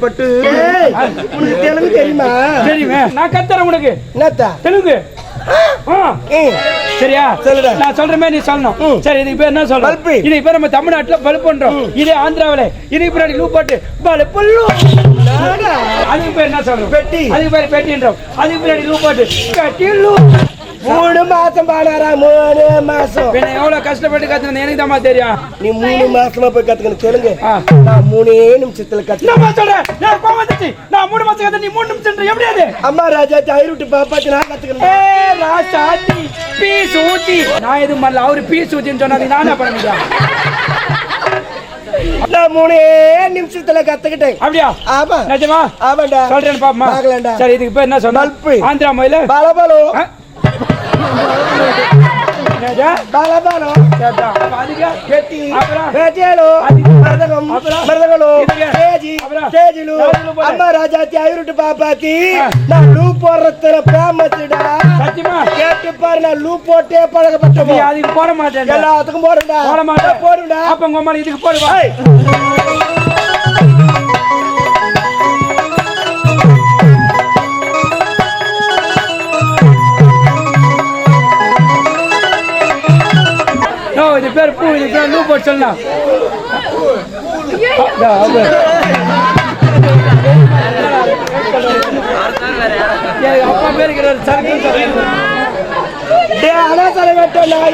பட்டு. உனக்கு தெலுங்கு தெரியுமா? தெரியுமே. நான் கத்துறேன் உனக்கு. என்னத்தா? தெலுங்கு. சரியா? சொல்லுடா. நான் சொல்ற மாதிரி நீ சொல்லணும். சரி இதுக்கு பேர் என்ன சொல்றோம். இதுக்கு பேர் நம்ம தமிழ்நாட்டுல பல்ப் பண்றோம் இதே ஆந்திராவில. இதுக்கு பின்னாடி லூ போட்டு பல்புல்லு நாடா. அதுக்கு பேர் என்ன சொல்றோம் பெட்டி. அதுக்கு பேர் பெட்டின்றோம் அதுக்கு பின்னாடி லூ போட்டு மூணு மாசம் பாடாரா? மூணு மாசம். பின்ன எவ்வளவு கஷ்டப்பட்டு கத்துனது எனக்கு தான் தெரியும். நீ மூணு மாசமா போய் கத்துக்கணும். ஆ. நான் மூணே நிமிஷத்துல கத்து நான் வந்துச்சு நான் மூணு மாசம் கத்து நீ மூணு நிமிஷம் எப்படி அது? அம்மா ராஜா ஐருட்டு பாப்பாச்சு நான் கத்துக்கணும்? ஏ ராசாத்தி பீஸ் ஊத்தி நான் எதுவும் பண்ணல. அவரு பீஸ் ஊத்தின்னு சொன்னாது நானே பண்ண முடியும் நான் மூணே நிமிஷத்துல கத்துக்கிட்டேன். அப்படியா? ஆமா. நிஜமா? ஆமாண்டா. சொல்றேன் பார்க்கலாம்டா. சரி இதுக்கு பேர் என்ன சொன்ன. ஆந்திரா மயில பலபலோ ஐருட்டு பாப்பாத்தி ஆ. நான் லூ போடுறதுல ஃபேமஸ்டா சத்தியமா கேட்டு பாரு நான் லூ போட்டே நீ பழகப்பட்டவன் அதுக்கு போட மாட்டேன் எல்லாத்துக்கும் போடுடா போட மாட்டேன். போடுடா அப்ப உங்க அம்மா இதுக்கு போடுவா பேர் பூ இது பேர் லூ போட்டு சொல்லலாம். அப்பா ஒரு சரக்கு சொல்றேன். டேய் அனாசர வெட்ட நான்